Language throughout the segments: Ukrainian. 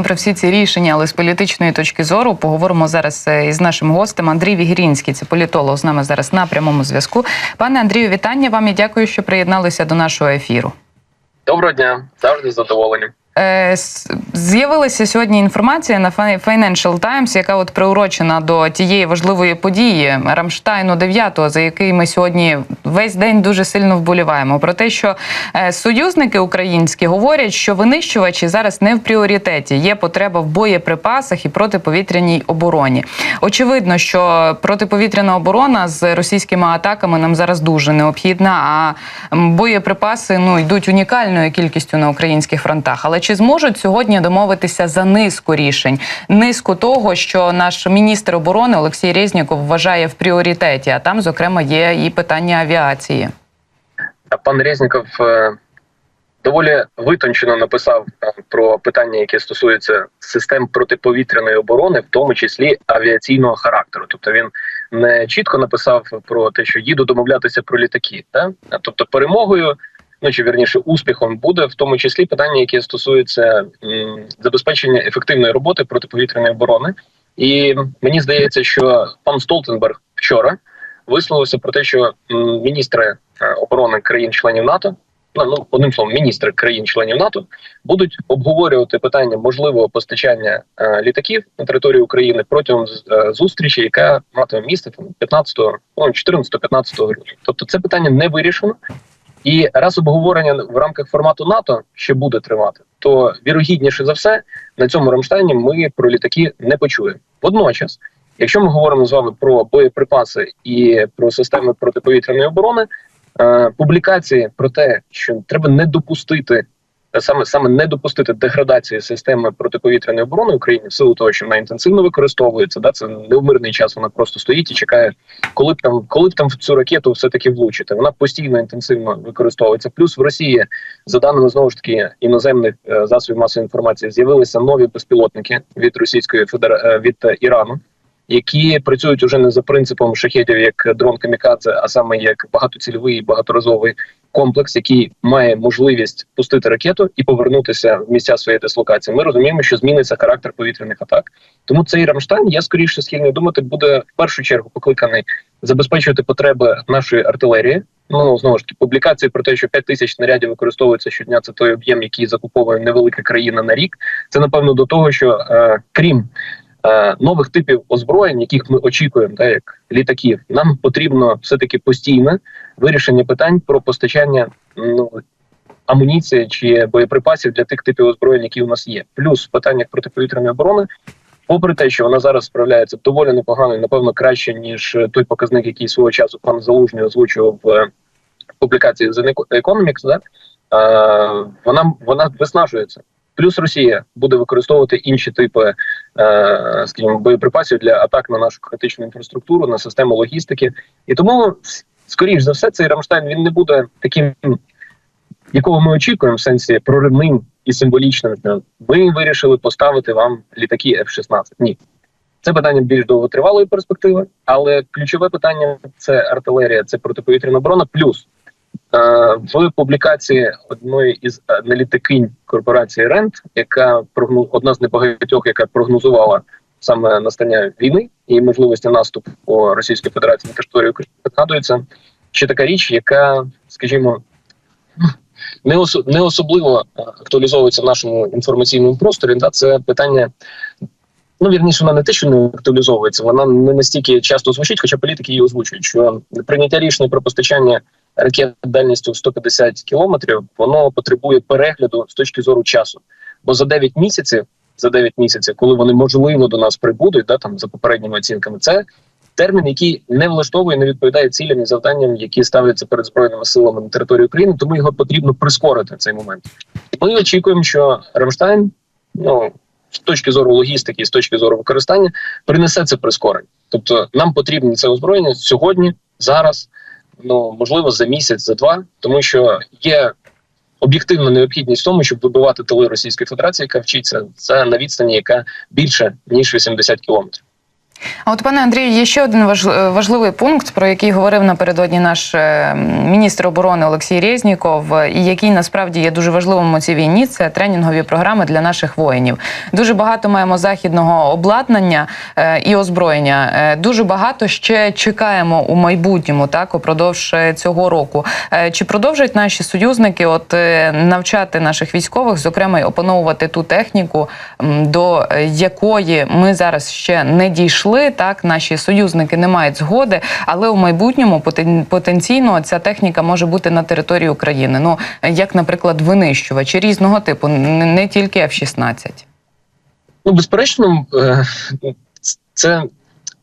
Про всі ці рішення, але з політичної точки зору поговоримо зараз е, із нашим гостем Андрій Вігрінський. Це політолог з нами зараз на прямому зв'язку. Пане Андрію, вітання вам і дякую, що приєдналися до нашого ефіру. Доброго дня, завжди з задоволенням. Е, З'явилася сьогодні інформація на Fi- Financial Times, яка от приурочена до тієї важливої події Рамштайну 9, за який ми сьогодні весь день дуже сильно вболіваємо. Про те, що е, союзники українські говорять, що винищувачі зараз не в пріоритеті. Є потреба в боєприпасах і протиповітряній обороні. Очевидно, що протиповітряна оборона з російськими атаками нам зараз дуже необхідна. А боєприпаси ну йдуть унікальною кількістю на українських фронтах. Але чи зможуть сьогодні домовитися за низку рішень? Низку того, що наш міністр оборони Олексій Резніков вважає в пріоритеті, а там, зокрема, є і питання авіації. Пан Резніков е, доволі витончено написав е, про питання, які стосуються систем протиповітряної оборони, в тому числі авіаційного характеру. Тобто він не чітко написав про те, що їду домовлятися про літаки. Да? Тобто перемогою, ну чи вірніше успіхом буде в тому числі питання, які стосуються м, забезпечення ефективної роботи протиповітряної оборони. І мені здається, що пан Столтенберг вчора висловився про те, що міністри е, оборони країн-членів НАТО, ну, ну одним словом, міністри країн-членів НАТО будуть обговорювати питання можливого постачання е, літаків на територію України протягом е, зустрічі, яка матиме місце там 15, ну 14-15 грудня. Тобто це питання не вирішено. І раз обговорення в рамках формату НАТО ще буде тривати, то вірогідніше за все на цьому Рамштайні ми про літаки не почуємо. Водночас, якщо ми говоримо з вами про боєприпаси і про системи протиповітряної оборони, е, публікації про те, що треба не допустити саме саме не допустити деградації системи протиповітряної оборони України в силу того, що вона інтенсивно використовується. Да, це не в мирний час. Вона просто стоїть і чекає, коли б там, коли б там в цю ракету все таки влучити. Вона постійно інтенсивно використовується. Плюс в Росії, за даними знову ж таки іноземних е, засобів масової інформації, з'явилися нові безпілотники від Російської Федера... е, від е, Ірану. Які працюють уже не за принципом шахедів як дрон камікадзе, а саме як багатоцільовий багаторазовий комплекс, який має можливість пустити ракету і повернутися в місця своєї дислокації. Ми розуміємо, що зміниться характер повітряних атак. Тому цей Рамштайн, я скоріше схильний думати, буде в першу чергу покликаний забезпечувати потреби нашої артилерії. Ну знову ж таки, публікації про те, що 5 тисяч снарядів використовується щодня. Це той об'єм, який закуповує невелика країна на рік. Це напевно до того, що е, крім е, нових типів озброєнь, яких ми очікуємо, так, як літаків, нам потрібно все таки постійне вирішення питань про постачання ну, амуніції чи боєприпасів для тих типів озброєнь, які у нас є. Плюс в питаннях протиповітряної оборони. Попри те, що вона зараз справляється доволі непогано, і, напевно, краще ніж той показник, який свого часу пан Залужний озвучував в е, публікації The Economics, да? е, вона вона виснажується. Плюс Росія буде використовувати інші типи, е, скажімо, боєприпасів для атак на нашу критичну інфраструктуру, на систему логістики. І тому, скоріш за все, цей Рамштайн він не буде таким, якого ми очікуємо в сенсі проривним і символічним. Ми вирішили поставити вам літаки F-16. Ні. Це питання більш довготривалої перспективи, але ключове питання це артилерія, це протиповітряна оборона. Плюс в публікації одної із аналітикинь корпорації Рент, яка прогноз одна з небагатьох, яка прогнозувала саме настання війни і можливості наступу Російської Федерації на територію України, згадується ще така річ, яка, скажімо, не осо- не особливо е, актуалізовується в нашому інформаційному просторі. Да, це питання. Ну, вірніше, вона не те, що не актуалізовується, вона не настільки часто звучить, хоча політики її озвучують, що прийняття рішення про постачання ракет дальністю в 150 кілометрів, воно потребує перегляду з точки зору часу. Бо за 9 місяців, за 9 місяців, коли вони можливо до нас прибудуть, да, там за попередніми оцінками, це термін, який не влаштовує, не відповідає цілям і завданням, які ставляться перед збройними силами на території України, тому його потрібно прискорити цей момент. Ми очікуємо, що Рамштайн, ну з точки зору логістики, з точки зору використання, принесе це прискорення. Тобто, нам потрібно це озброєння сьогодні, зараз, ну можливо, за місяць, за два, тому що є. Об'єктивна необхідність в тому, щоб вибивати тили Російської Федерації, яка вчиться це на відстані, яка більше ніж 80 кілометрів. А от пане Андрію, є ще один важ- важливий пункт, про який говорив напередодні наш е, міністр оборони Олексій Резніков, е, і який насправді є дуже важливим у цій війні. Це тренінгові програми для наших воїнів. Дуже багато маємо західного обладнання е, і озброєння. Е, Дуже багато ще чекаємо у майбутньому, так упродовж е, цього року. Е, Чи продовжують наші союзники от е, навчати наших військових, зокрема й опановувати ту техніку, до е, якої ми зараз ще не дійшли? Так, наші союзники не мають згоди, але у майбутньому потенційно ця техніка може бути на території України. Ну як, наприклад, винищувачі різного типу, не тільки F-16. Ну, безперечно, е, це,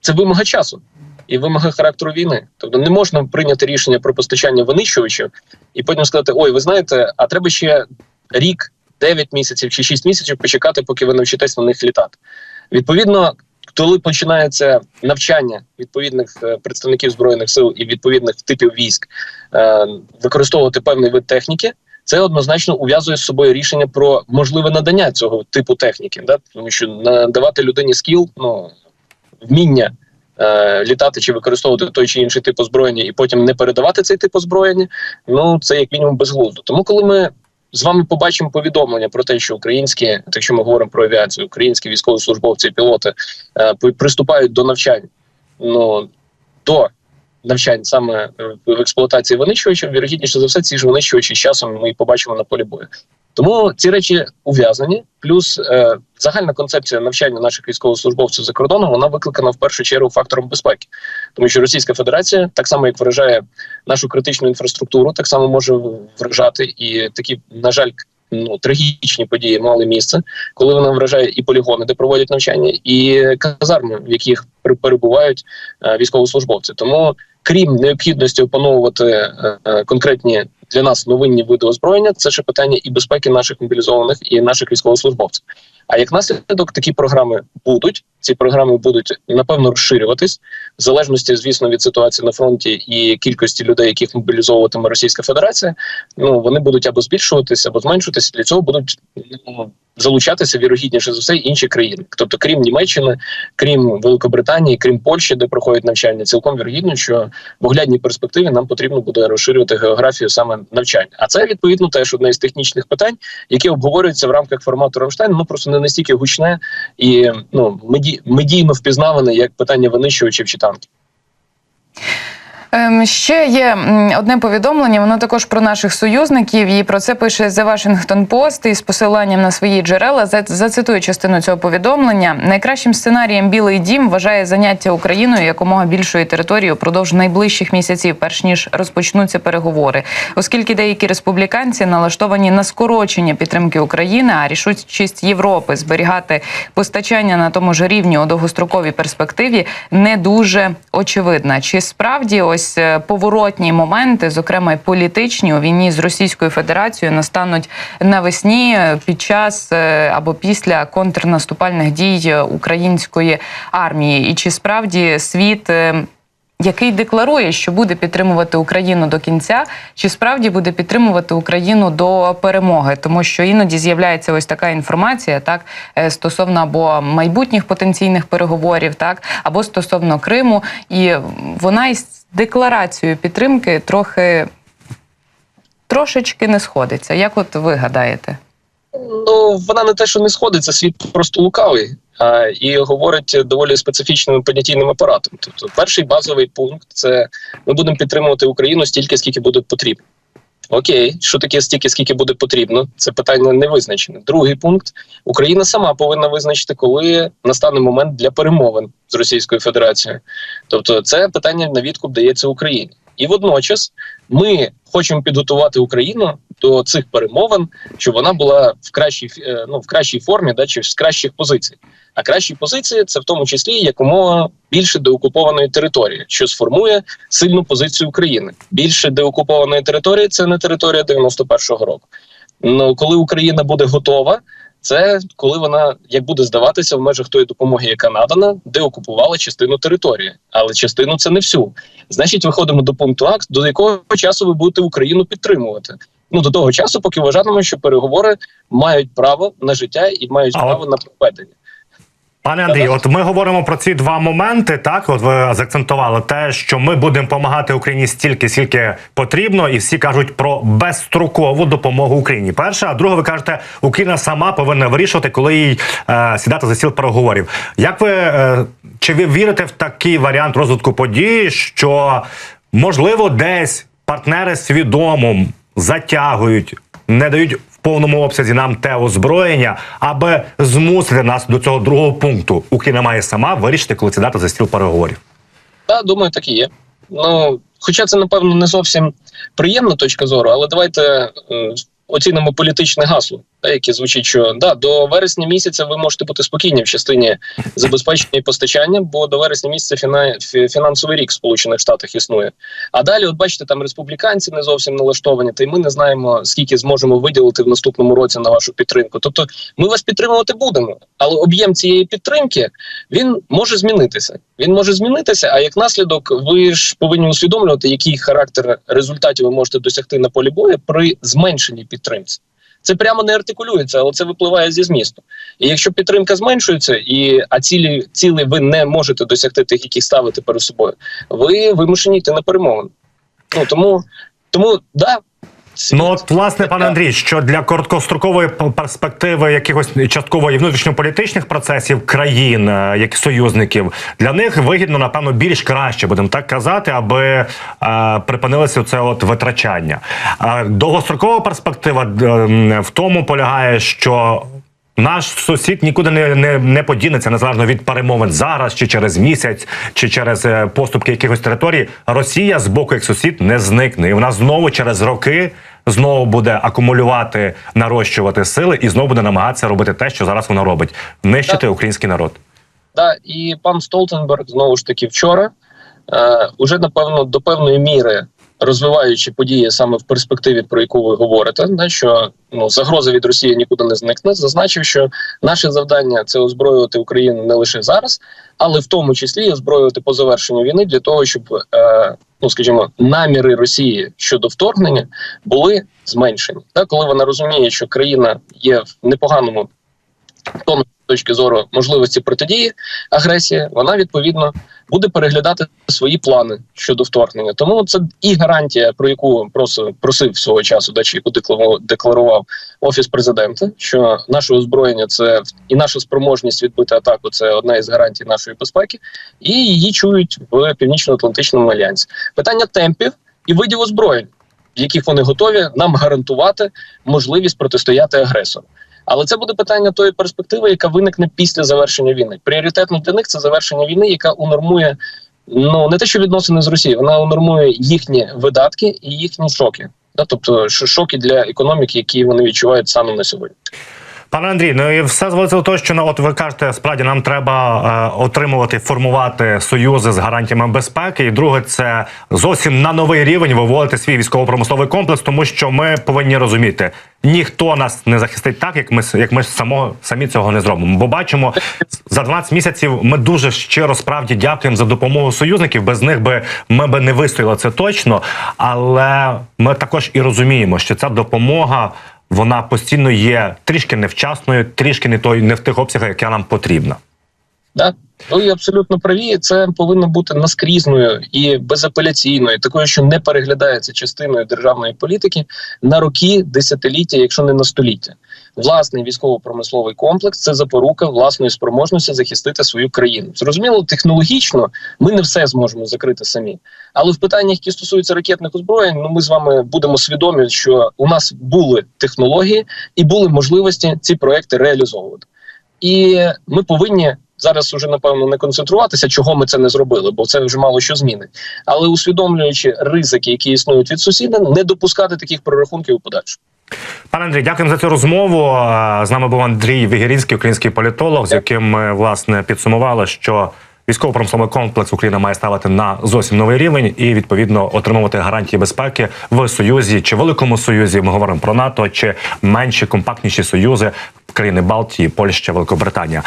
це вимога часу і вимога характеру війни. Тобто не можна прийняти рішення про постачання винищувачів і потім сказати: ой, ви знаєте, а треба ще рік, 9 місяців чи 6 місяців почекати, поки ви навчитесь на них літати. Відповідно, коли починається навчання відповідних е, представників збройних сил і відповідних типів військ е, використовувати певний вид техніки. Це однозначно ув'язує з собою рішення про можливе надання цього типу техніки, да? тому що надавати людині скіл, ну вміння е, літати чи використовувати той чи інший тип озброєння, і потім не передавати цей тип озброєння. Ну це як мінімум безглуздо. Тому, коли ми з вами побачимо повідомлення про те, що українські, так що ми говоримо про авіацію, українські військовослужбовці, пілоти е, приступають до навчань, ну до навчань саме е, в експлуатації винищувачів, вірогідніше за все, ці ж винищувачі з часом ми і побачимо на полі бою. Тому ці речі ув'язані. Плюс е, загальна концепція навчання наших військовослужбовців за кордоном вона викликана в першу чергу фактором безпеки, тому що Російська Федерація, так само як вражає нашу критичну інфраструктуру, так само може вражати і такі, на жаль, ну трагічні події мали місце, коли вона вражає і полігони, де проводять навчання, і казарми, в яких пер- перебувають е, військовослужбовці. Тому крім необхідності опановувати е, е, конкретні для нас новинні види озброєння, це ще питання і безпеки наших мобілізованих і наших військовослужбовців. А як наслідок такі програми будуть, ці програми будуть напевно розширюватись в залежності, звісно, від ситуації на фронті і кількості людей, яких мобілізовуватиме Російська Федерація. Ну вони будуть або збільшуватися, або зменшуватися. Для цього будуть ну, залучатися вірогідніше за все інші країни, тобто крім Німеччини, крім Великобританії, крім Польщі, де проходять навчання, цілком вірогідно, що в оглядній перспективі нам потрібно буде розширювати географію саме навчання. А це відповідно теж одне із технічних питань, які обговорюються в рамках формату Рамштайн. Ну просто не настільки гучне і ну меді, медійно впізнаване як питання винищувачів чи танків. Ем, Ще є одне повідомлення. Воно також про наших союзників. І про це пише The Washington Post із посиланням на свої джерела. За- Зацитую частину цього повідомлення. Найкращим сценарієм Білий Дім вважає заняття Україною якомога більшої території упродовж найближчих місяців, перш ніж розпочнуться переговори, оскільки деякі республіканці налаштовані на скорочення підтримки України, а рішучість Європи зберігати постачання на тому ж рівні у довгостроковій перспективі не дуже очевидна. Чи справді ось е, поворотні моменти, зокрема й політичні, у війні з Російською Федерацією настануть навесні е, під час е, або після контрнаступальних дій української армії? І чи справді світ? Який декларує, що буде підтримувати Україну до кінця, чи справді буде підтримувати Україну до перемоги, тому що іноді з'являється ось така інформація, так е, стосовно або майбутніх потенційних переговорів, так або стосовно Криму, і вона із декларацією підтримки трохи трошечки не сходиться. Як от ви гадаєте? Ну вона не те, що не сходиться, світ просто лукавий. А, і говорить доволі специфічним понятійним апаратом. Тобто, перший базовий пункт це ми будемо підтримувати Україну стільки, скільки буде потрібно. Окей, що таке стільки, скільки буде потрібно? Це питання не визначене. Другий пункт: Україна сама повинна визначити, коли настане момент для перемовин з Російською Федерацією. Тобто, це питання на відкуп дається Україні. І водночас ми хочемо підготувати Україну до цих перемовин, щоб вона була в кращій е, ну в кращій формі, да чи з кращих позицій. А кращі позиції це в тому числі якомога більше деокупованої території, що сформує сильну позицію України. Більше деокупованої території це не територія 91-го року. Ну коли Україна буде готова. Це коли вона як буде здаватися в межах тої допомоги, яка надана, де окупувала частину території, але частину це не всю. Значить, виходимо до пункту акт, до якого часу ви будете Україну підтримувати. Ну до того часу, поки вважатимемо, що переговори мають право на життя і мають право на проведення. Пане Андрій, от ми говоримо про ці два моменти. Так, от ви заакцентували те, що ми будемо допомагати Україні стільки, скільки потрібно, і всі кажуть про безстрокову допомогу Україні. Перше, а друге, ви кажете, Україна сама повинна вирішувати, коли їй е, сідати за стіл переговорів. Як ви е, чи ви вірите в такий варіант розвитку подій, що можливо десь партнери свідомо затягують, не дають повному обсязі нам те озброєння, аби змусити нас до цього другого пункту. Україна має сама вирішити, коли сідати за стіл переговорів. Так, думаю, так і є. Ну, хоча це, напевно, не зовсім приємна точка зору, але давайте е, оцінимо політичне гасло, та, яке звучить, що да, до вересня місяця ви можете бути спокійні в частині забезпечення і постачання, бо до вересня місяця фіна, фінансовий рік в Сполучених Штатах існує. А далі, от бачите, там республіканці не зовсім налаштовані, та й ми не знаємо, скільки зможемо виділити в наступному році на вашу підтримку. Тобто, ми вас підтримувати будемо, але об'єм цієї підтримки він може змінитися. Він може змінитися. А як наслідок, ви ж повинні усвідомлювати, який характер результатів ви можете досягти на полі бою при зменшеній підтримці. Це прямо не артикулюється, але це випливає зі змісту. І якщо підтримка зменшується, і а цілі цілі ви не можете досягти тих, які ставите перед собою, ви вимушені йти на перемовини. Ну тому, тому да. Світ- Ну от власне, пане Андрій, що для короткострокової перспективи якихось часткової внутрішньополітичних процесів країн, е, як союзників, для них вигідно, напевно, більш краще, будемо так казати, аби е, припинилося це от витрачання. Е, довгострокова перспектива е, в тому полягає, що. Наш сусід нікуди не, не, не подінеться незалежно від перемовин зараз, чи через місяць, чи через е, поступки якихось територій. Росія з боку як сусід не зникне, і вона знову через роки знову буде акумулювати, нарощувати сили і знову буде намагатися робити те, що зараз вона робить нищити український народ. Да, і пан Столтенберг знову ж таки вчора е, уже напевно до певної міри розвиваючи події саме в перспективі, про яку ви говорите, да, що ну загроза від Росії нікуди не зникне, зазначив, що наше завдання це озброювати Україну не лише зараз, але в тому числі озброювати по завершенню війни для того, щоб е, ну скажімо, наміри Росії щодо вторгнення були зменшені. Так, коли вона розуміє, що країна є в непоганому тому точки зору можливості протидії агресії, вона відповідно буде переглядати свої плани щодо вторгнення. Тому це і гарантія, про яку просив, просив свого часу, да, чи декларував офіс президента, що наше озброєння це і наша спроможність відбити атаку це одна із гарантій нашої безпеки, і її чують в північно-атлантичному альянсі. Питання темпів і видів озброєнь, в яких вони готові нам гарантувати можливість протистояти агресору. Але це буде питання тої перспективи, яка виникне після завершення війни. Пріоритетно для них це завершення війни, яка унормує ну не те, що відносини з Росією, вона унормує їхні видатки і їхні шоки. Да, тобто шоки для економіки, які вони відчувають саме на сьогодні. Пане Андрій, ну і все зводиться до того, що ну, от ви кажете, справді нам треба е, отримувати, формувати союзи з гарантіями безпеки. І друге, це зовсім на новий рівень виводити свій військово-промисловий комплекс, тому що ми повинні розуміти, ніхто нас не захистить так, як ми як ми само самі цього не зробимо. Бо бачимо за 12 місяців. Ми дуже щиро справді дякуємо за допомогу союзників. Без них би ми би не вистояли це точно. Але ми також і розуміємо, що ця допомога вона постійно є трішки невчасною, трішки не той, не в тих обсягах, яка нам потрібна. Да? Ви абсолютно праві. Це повинно бути наскрізною і безапеляційною, такою, що не переглядається частиною державної політики на роки, десятиліття, якщо не на століття. Власний військово-промисловий комплекс це запорука власної спроможності захистити свою країну. Зрозуміло, технологічно ми не все зможемо закрити самі. Але в питаннях, які стосуються ракетних озброєнь, ну ми з вами будемо свідомі, що у нас були технології і були можливості ці проекти реалізовувати. І ми повинні зараз уже напевно не концентруватися, чого ми це не зробили, бо це вже мало що змінить. Але усвідомлюючи ризики, які існують від сусіда, не допускати таких прорахунків у подальшому. Пане Андрій, дякуємо за цю розмову. З нами був Андрій Вігірінський, український політолог, з яким ми власне підсумували, що військово-промисловий комплекс Україна має ставити на зовсім новий рівень і відповідно отримувати гарантії безпеки в союзі чи великому союзі. Ми говоримо про НАТО чи менші компактніші союзи країни Балтії, Польща, Великобританія.